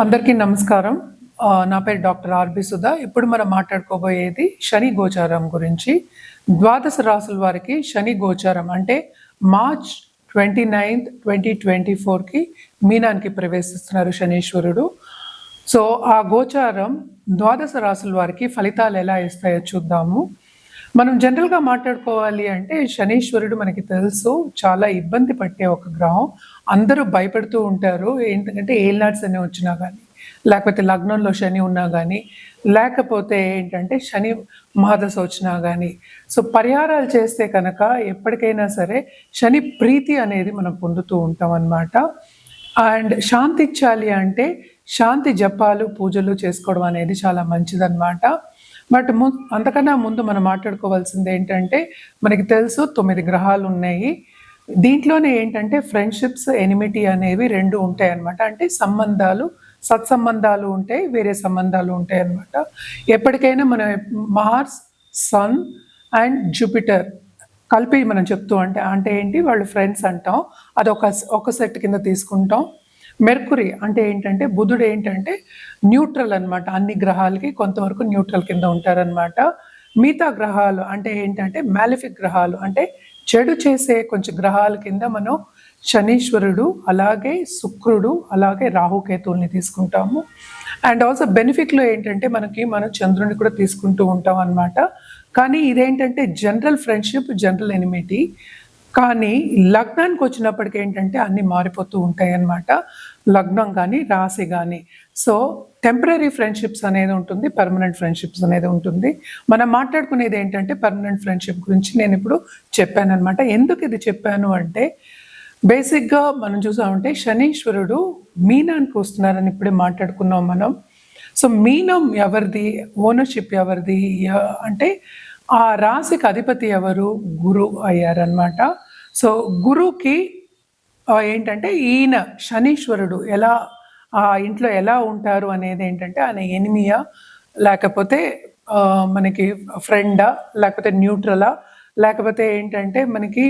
అందరికీ నమస్కారం. నా పేరు డాక్టర్ ఆర్బి సుధా. ఇప్పుడు మనం మాట్లాడుకోబోయేది శని గోచారం గురించి. ద్వాదశ రాసుల వారికి శని గోచారం అంటే March twenty ninth twenty twenty ఫోర్కి మీనానికి ప్రవేశిస్తున్నారు శనీశ్వరుడు. సో ఆ గోచారం ద్వాదశ రాసుల వారికి ఫలితాలు ఎలా ఇస్తాయో చూద్దాము. మనం జనరల్గా మాట్లాడుకోవాలి అంటే శనీశ్వరుడు మనకి తెలుసు చాలా ఇబ్బంది పట్టే ఒక గ్రహం. అందరూ భయపడుతూ ఉంటారు ఏంటంటే ఏల్నాడ్స్ అని వచ్చినా కానీ లేకపోతే లగ్నంలో శని ఉన్నా కానీ లేకపోతే ఏంటంటే శని మహాదశ వచ్చినా కానీ సో పరిహారాలు చేస్తే కనుక ఎప్పటికైనా సరే శని ప్రీతి అనేది మనం పొందుతూ ఉంటాం అన్నమాట. అండ్ శాంతి ఇచ్చాలి అంటే శాంతి జపాలు పూజలు చేసుకోవడం అనేది చాలా మంచిదన్నమాట. బట్ ము అంతకన్నా ముందు మనం మాట్లాడుకోవాల్సింది ఏంటంటే మనకి తెలుసు తొమ్మిది గ్రహాలు ఉన్నాయి దీంట్లోనే ఏంటంటే ఫ్రెండ్షిప్స్ ఎనిమిటీ అనేవి రెండు ఉంటాయి అన్నమాట అంటే సంబంధాలు సత్సంబంధాలు ఉంటాయి వేరే సంబంధాలు ఉంటాయి అన్నమాట ఎప్పటికైనా మనం మార్స్ సన్ అండ్ జూపిటర్ కలిపి మనం చెప్తూ అంటే అంటే ఏంటి వాళ్ళు ఫ్రెండ్స్ అంటాం. అది ఒక ఒక సెట్ కింద తీసుకుంటాం. మెర్కురీ అంటే ఏంటంటే బుధుడు ఏంటంటే న్యూట్రల్ అన్నమాట. అన్ని గ్రహాలకి కొంతవరకు న్యూట్రల్ కింద ఉంటారనమాట మిగతా గ్రహాలు అంటే ఏంటంటే మ్యాలిఫిక్ గ్రహాలు అంటే చెడు చేసే కొంచెం గ్రహాల కింద మనం శనీశ్వరుడు అలాగే శుక్రుడు అలాగే రాహుకేతువుల్ని తీసుకుంటాము. అండ్ ఆల్సో బెనిఫిట్లో ఏంటంటే మనకి మనం చంద్రుని కూడా తీసుకుంటూ ఉంటాం అన్నమాట కానీ ఇదేంటంటే జనరల్ ఫ్రెండ్షిప్ జనరల్ ఎనిమిటీ. కానీ లగ్నానికి వచ్చినప్పటికి ఏంటంటే అన్ని మారిపోతూ ఉంటాయి అన్నమాట. లగ్నం కానీ రాశి కానీ సో టెంపరీ ఫ్రెండ్షిప్స్ అనేది ఉంటుంది పర్మనెంట్ ఫ్రెండ్షిప్స్ అనేది ఉంటుంది. మనం మాట్లాడుకునేది ఏంటంటే పర్మనెంట్ ఫ్రెండ్షిప్ గురించి నేను ఇప్పుడు చెప్పాను అనమాట ఎందుకు ఇది చెప్పాను అంటే బేసిక్గా మనం చూసామంటే శనీశ్వరుడు మీనానికి వస్తున్నారని ఇప్పుడే మాట్లాడుకున్నాం మనం. సో మీనం ఎవరిది? ఓనర్షిప్ ఎవరిది? అంటే ఆ రాశికి అధిపతి ఎవరు? గురు అయ్యారనమాట సో గురువుకి ఏంటంటే ఈయన శనీశ్వరుడు ఎలా ఆ ఇంట్లో ఎలా ఉంటారు అనేది ఏంటంటే ఆయన ఎనిమియా లేకపోతే మనకి ఫ్రెండా లేకపోతే న్యూట్రలా లేకపోతే ఏంటంటే మనకి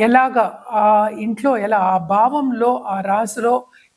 ఎలాగా ఆ ఇంట్లో ఎలా ఆ భావంలో ఆ రాశిలో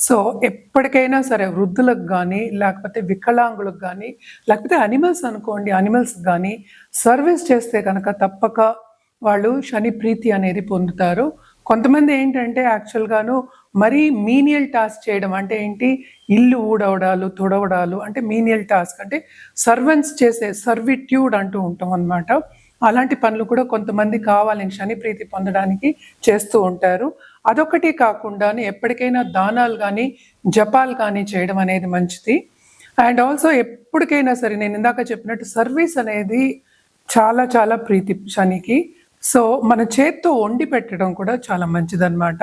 సో ఎప్పటికైనా సరే వృద్ధులకు కానీ లేకపోతే వికలాంగులకు కానీ లేకపోతే అనిమల్స్ అనుకోండి అనిమల్స్ కానీ సర్వీస్ చేస్తే కనుక తప్పక వాళ్ళు శని ప్రీతి అనేది పొందుతారు. కొంతమంది ఏంటంటే యాక్చువల్గాను మరీ మీనియల్ టాస్క్ చేయడం అంటే ఏంటి? ఇల్లు ఊడవడాలు తుడవడాలు అంటే మీనియల్ టాస్క్ అంటే సర్వెంట్స్ చేసే సర్విట్యూడ్ అంటూ ఉంటాం అన్నమాట. అలాంటి పనులు కూడా కొంతమంది కావాలని శని ప్రీతి పొందడానికి చేస్తూ ఉంటారు. అదొకటి కాకుండా ఎప్పటికైనా దానాలు కానీ జపాలు కానీ చేయడం అనేది మంచిది. అండ్ ఆల్సో ఎప్పటికైనా సరే నేను ఇందాక చెప్పినట్టు సర్వీస్ అనేది చాలా చాలా ప్రీతి శనికి సో మన చేత్తో వండి పెట్టడం కూడా చాలా మంచిదన్నమాట.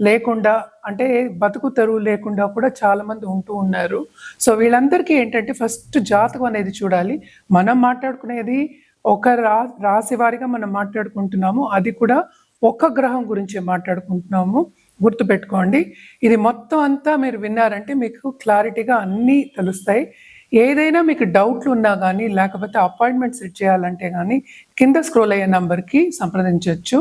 లేకుండా అంటే బతుకు తెరువు లేకుండా కూడా చాలా మంది ఉంటూ ఉన్నారు. సో వీళ్ళందరికీ ఏంటంటే ఫస్ట్ జాతకం అనేది చూడాలి. మనం మాట్లాడుకునేది ఒక రా రాశి వారిగా మనం మాట్లాడుకుంటున్నాము. అది కూడా ఒక గ్రహం గురించి మాట్లాడుకుంటున్నాము. గుర్తుపెట్టుకోండి. ఇది మొత్తం అంతా మీరు విన్నారంటే మీకు క్లారిటీగా అన్నీ తెలుస్తాయి. ఏదైనా మీకు డౌట్లు ఉన్నా కానీ లేకపోతే అపాయింట్మెంట్ సెట్ చేయాలంటే కానీ కింద స్క్రోల్ అయ్యే నంబర్కి సంప్రదించవచ్చు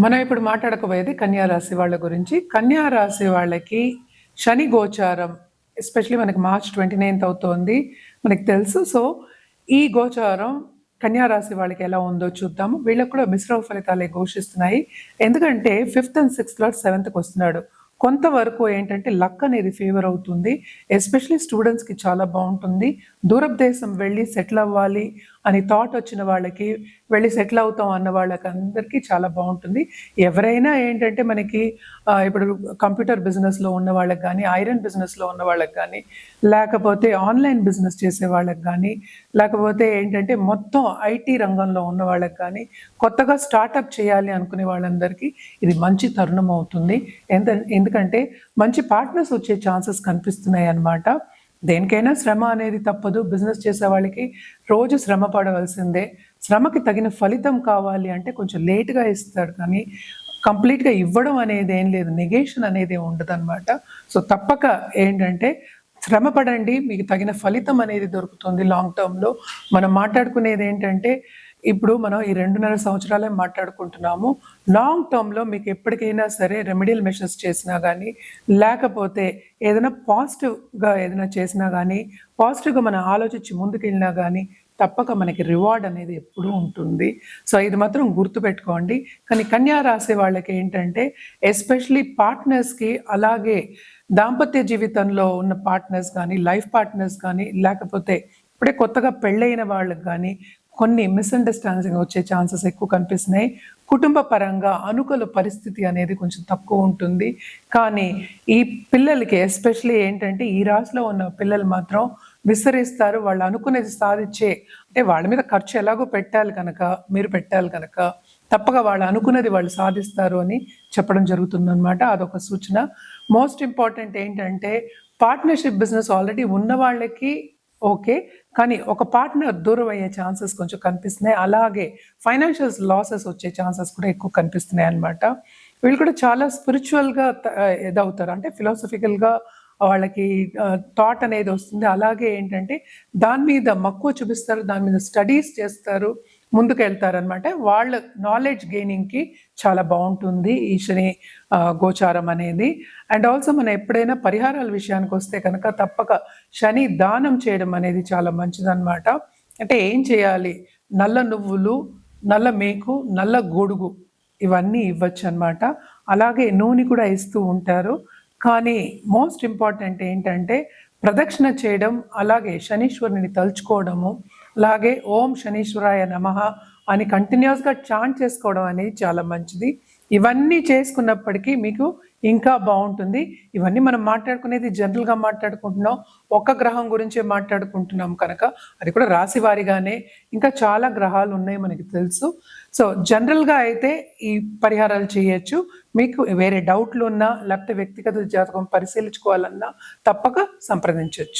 మనం ఇప్పుడు మాట్లాడకపోయేది కన్యారాశి వాళ్ళ గురించి. కన్యారాశి వాళ్ళకి శని గోచారం ఎస్పెషలీ మనకి మార్చ్ ట్వంటీ నైన్త్ అవుతోంది మనకి తెలుసు. సో ఈ గోచారం కన్యారాశి వాళ్ళకి ఎలా ఉందో చూద్దాము. వీళ్ళకి కూడా మిశ్రమ ఫలితాలే ఘోషిస్తున్నాయి. ఎందుకంటే ఫిఫ్త్ అండ్ సిక్స్త్ లాట్ సెవెంత్కి వస్తున్నాడు. కొంతవరకు ఏంటంటే లక్ అనేది ఫేవర్ అవుతుంది. ఎస్పెషలీ స్టూడెంట్స్కి చాలా బాగుంటుంది. దూరదేశం వెళ్ళి సెటిల్ అవ్వాలి. అని థాట్ వచ్చిన వాళ్ళకి వెళ్ళి సెటిల్ అవుతాం అన్న వాళ్ళకి అందరికీ చాలా బాగుంటుంది. ఎవరైనా ఏంటంటే మనకి ఇప్పుడు కంప్యూటర్ బిజినెస్లో ఉన్న వాళ్ళకి కానీ ఐరన్ బిజినెస్లో ఉన్న వాళ్ళకి కానీ లేకపోతే ఆన్లైన్ బిజినెస్ చేసే వాళ్ళకి కానీ లేకపోతే ఏంటంటే మొత్తం ఐటీ రంగంలో ఉన్న వాళ్ళకి కానీ కొత్తగా స్టార్టప్ చేయాలి అనుకునే వాళ్ళందరికీ ఇది మంచి తరుణం అవుతుంది. ఎంత ఎందుకంటే మంచి పార్ట్నర్స్ వచ్చే ఛాన్సెస్ కనిపిస్తున్నాయి అన్నమాట దేనికైనా శ్రమ అనేది తప్పదు. బిజినెస్ చేసే వాళ్ళకి రోజు శ్రమ పడవలసిందే. శ్రమకి తగిన ఫలితం కావాలి అంటే కొంచెం లేట్గా ఇస్తాడు కానీ కంప్లీట్గా ఇవ్వడం అనేది ఏం లేదు. నెగేషన్ అనేది ఉండదు అనమాట సో తప్పక ఏంటంటే శ్రమ పడండి. మీకు తగిన ఫలితం అనేది దొరుకుతుంది లాంగ్ టర్మ్లో మనం మాట్లాడుకునేది ఏంటంటే ఇప్పుడు మనం ఈ రెండున్నర సంవత్సరాలే మాట్లాడుకుంటున్నాము. లాంగ్ టర్మ్లో మీకు ఎప్పటికైనా సరే రెమెడియల్ మెషర్స్ చేసినా కానీ లేకపోతే ఏదైనా పాజిటివ్గా ఏదైనా చేసినా కానీ పాజిటివ్గా మనం ఆలోచించి ముందుకెళ్ళినా కానీ తప్పక మనకి రివార్డ్ అనేది ఎప్పుడూ ఉంటుంది. సో ఇది మాత్రం గుర్తుపెట్టుకోండి. కానీ కన్యా రాసే వాళ్ళకి ఏంటంటే ఎస్పెషలీ పార్ట్నర్స్కి అలాగే దాంపత్య జీవితంలో ఉన్న పార్ట్నర్స్ కానీ లైఫ్ పార్ట్నర్స్ కానీ లేకపోతే ఇప్పుడే కొత్తగా పెళ్ళైన వాళ్ళకి కానీ కొన్ని మిస్అండర్స్టాండింగ్ వచ్చే ఛాన్సెస్ ఎక్కువ కనిపిస్తున్నాయి. కుటుంబ పరంగా అనుకూల పరిస్థితి అనేది కొంచెం తక్కువ ఉంటుంది. కానీ ఈ పిల్లలకి ఎస్పెషలీ ఏంటంటే ఈ రాశిలో ఉన్న పిల్లలు మాత్రం విస్తరిస్తారు వాళ్ళు అనుకునేది సాధించే అంటే వాళ్ళ మీద ఖర్చు ఎలాగో పెట్టాలి కనుక మీరు పెట్టాలి కనుక తప్పక వాళ్ళు అనుకున్నది వాళ్ళు సాధిస్తారు అని చెప్పడం జరుగుతుందన్నమాట. అదొక సూచన. మోస్ట్ ఇంపార్టెంట్ ఏంటంటే పార్ట్నర్షిప్ బిజినెస్ ఆల్రెడీ ఉన్న వాళ్ళకి ఓకే కానీ ఒక పార్ట్నర్ దూరం అయ్యే ఛాన్సెస్ కొంచెం కనిపిస్తున్నాయి. అలాగే ఫైనాన్షియల్ లాసెస్ వచ్చే ఛాన్సెస్ కూడా ఎక్కువ కనిపిస్తున్నాయి అన్నమాట. వీళ్ళు కూడా చాలా స్పిరిచువల్గా ఇదవుతారు. అంటే ఫిలాసఫికల్గా వాళ్ళకి థాట్ అనేది వస్తుంది. అలాగే ఏంటంటే దాని మీద మక్కువ చూపిస్తారు. దాని మీద స్టడీస్ చేస్తారు. ముందుకు వెళ్తారనమాట వాళ్ళ నాలెడ్జ్ గెయినింగ్కి చాలా బాగుంటుంది ఈ శని గోచారం అనేది. అండ్ ఆల్సో మనం ఎప్పుడైనా పరిహారాల విషయానికి వస్తే కనుక తప్పక శని దానం చేయడం అనేది చాలా మంచిదన్నమాట. అంటే ఏం చేయాలి? నల్ల నువ్వులు నల్ల మేకు నల్ల గొడుగు ఇవన్నీ ఇవ్వచ్చు అనమాట అలాగే నూనె కూడా ఇస్తూ ఉంటారు. కానీ మోస్ట్ ఇంపార్టెంట్ ఏంటంటే ప్రదక్షిణ చేయడం అలాగే శనీశ్వరుని తలుచుకోవడము అలాగే ఓం శనీశ్వరాయ నమః అని కంటిన్యూస్గా చాంట్ చేసుకోవడం అనేది చాలా మంచిది. ఇవన్నీ చేసుకున్నప్పటికీ మీకు ఇంకా బాగుంటుంది. ఇవన్నీ మనం మాట్లాడుకునేది జనరల్గా మాట్లాడుకుంటున్నాం. ఒక్క గ్రహం గురించే మాట్లాడుకుంటున్నాం కనుక అది కూడా రాశి వారిగానే ఇంకా చాలా గ్రహాలు ఉన్నాయి మనకి తెలుసు. సో జనరల్గా అయితే ఈ పరిహారాలు చేయొచ్చు. మీకు వేరే డౌట్లు ఉన్నా లేకపోతే వ్యక్తిగత జాతకం పరిశీలించుకోవాలన్నా తప్పక సంప్రదించవచ్చు